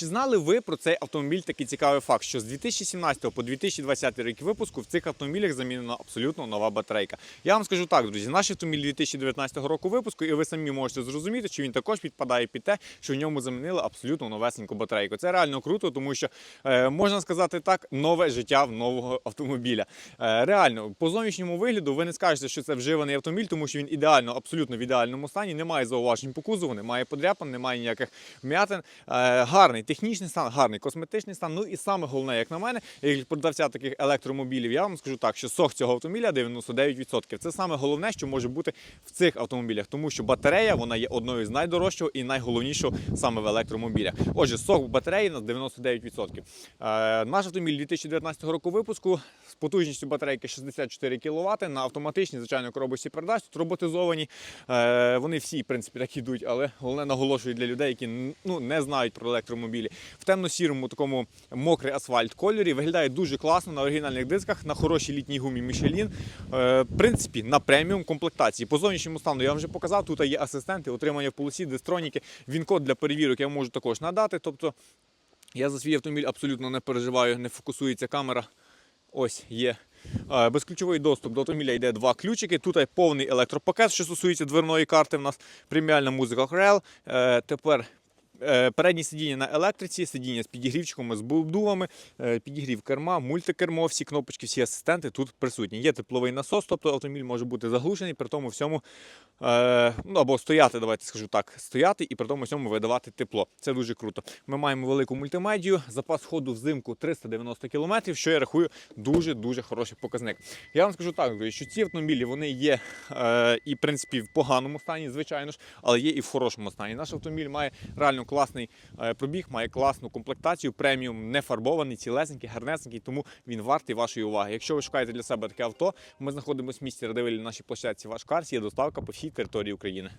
Чи знали ви про цей автомобіль такий цікавий факт, що з 2017 по 2020 рік випуску в цих автомобілях замінена абсолютно нова батарейка? Я вам скажу так, друзі, наш автомобіль 2019 року випуску, і ви самі можете зрозуміти, що він також підпадає під те, що в ньому замінили абсолютно новесеньку батарейку. Це реально круто, тому що е, можна сказати так, нове життя в нового автомобіля. Е, реально, по зовнішньому вигляду ви не скажете, що це вживаний автомобіль, тому що він ідеально, абсолютно в ідеальному стані, немає зауважень по кузову, немає подряпин, немає ніяких вм'ятин. Е, гарний технічний стан, гарний косметичний стан. Ну і саме головне, як на мене, як продавця таких електромобілів, я вам скажу так, що сох цього автомобіля 99%. Це саме головне, що може бути в цих автомобілях, тому що батарея вона є одною з найдорожчого і найголовнішого саме в електромобілях. Отже, сох батареї на 99%. Е, наш автомобіль 2019 року випуску з потужністю батарейки 64 кВт на автоматичній, звичайно, коробочці передач, тут роботизовані. Е, вони всі, в принципі, так ідуть, але головне наголошую для людей, які ну, не знають про електромобілі. В темно-сірому такому мокрий асфальт кольорі виглядає дуже класно на оригінальних дисках, на хорошій літній гумі Michelin. Е, в принципі, на преміум комплектації. По зовнішньому стану я вам вже показав. Тут є асистенти, отримання в полосі, дистроніки. Він код для перевірок я можу також надати. Тобто я за свій автомобіль абсолютно не переживаю, не фокусується камера. Ось є. Е, Безключовий доступ до автомобіля йде два ключики. Тут є повний електропакет, що стосується дверної карти. В нас преміальна музика Хорел. Е, Тепер передні сидіння на електриці, сидіння з підігрівчиками, з булдувами, е, підігрів керма, мультикермо, всі кнопочки, всі асистенти тут присутні. Є тепловий насос, тобто автомобіль може бути заглушений, при тому всьому е, ну або стояти, давайте скажу так, стояти і при тому всьому видавати тепло. Це дуже круто. Ми маємо велику мультимедію, запас ходу взимку 390 км, що я рахую дуже дуже хороший показник. Я вам скажу так, що ці автомобілі вони є е, і в принципі в поганому стані, звичайно ж, але є і в хорошому стані. Наш автомобіль має реально класний е, пробіг, має класну комплектацію, преміум, не фарбований, цілесенький, гарнесенький, тому він вартий вашої уваги. Якщо ви шукаєте для себе таке авто, ми знаходимося в місті Радивилі нашій площадці Ваш Карс, є доставка по всій території України.